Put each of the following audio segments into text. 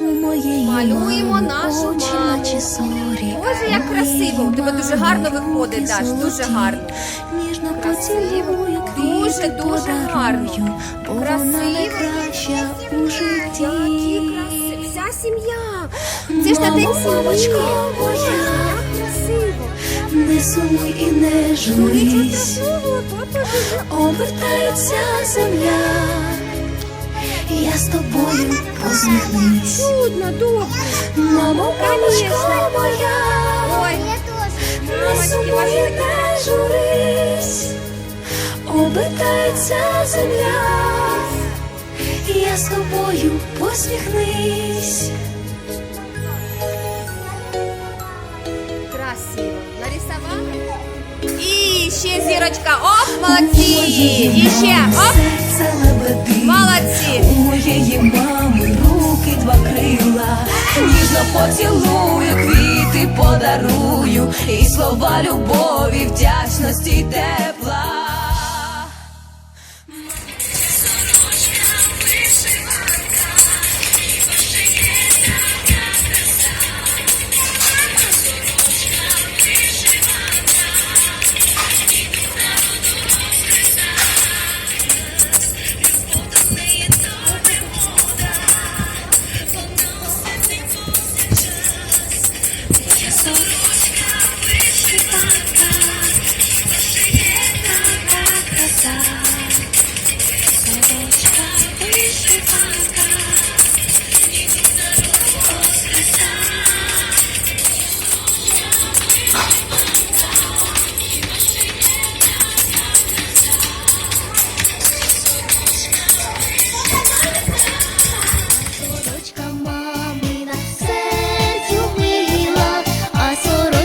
У моєї Малюємо нашу маму. Боже, як красиво! У тебе дуже гарно виходить, Даш, дуже гарно. Ніжно поцілую, Дуже, дуже гарно. Красиво. у житті. Вся сім'я. Це ж на день Як красиво. не сумуй і не журись. Обертається земля, з тобою чудно, добре. Мамо, Конечно. моя, Ой, мамочки сумуй ваші не журись. Обертається земля, я з тобою посміхнись. Красиво. Нарисували? І ще зірочка. Оп, молодці. І ще. Оп, поцілую, квіти подарую, і слова любові, вдячності, тепла.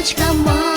Сонечка ма.